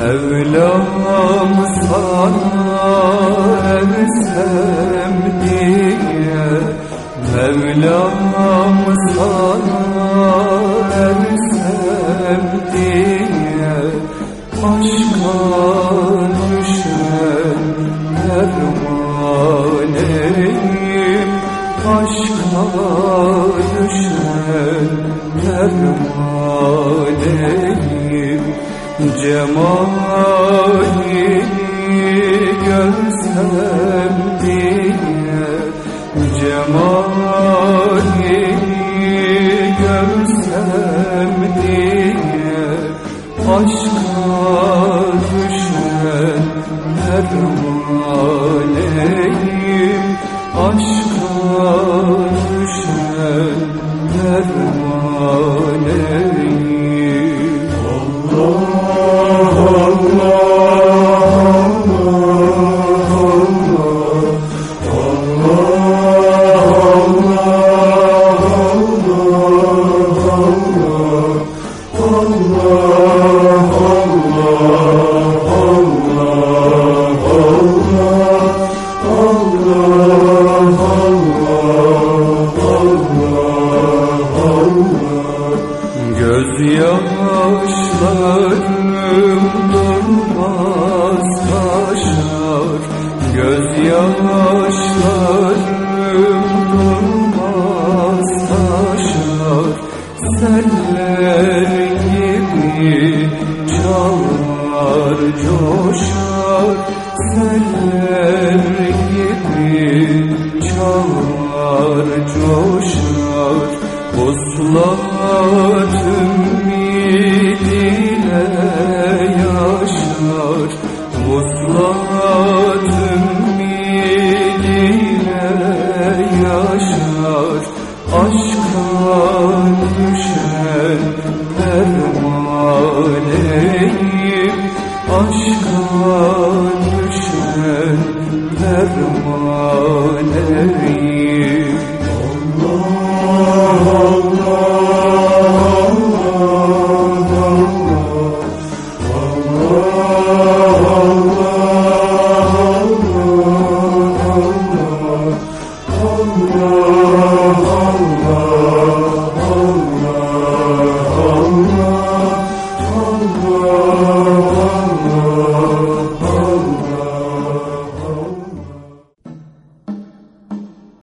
Mevlam sana ersem diye Mevlam sana ersem diye Aşka düşen pervaneyim Aşka düşen pervaneyim Cemalini görsem diye Cemalini görsem diye Aşka düşen pervaneyim Aşka düşen pervaneyim Gözyaşlarım durmaz taşar Gözyaşlarım durmaz taşar gibi çalar coşar. Seller gibi çalar coşar. Vuslat Vuslat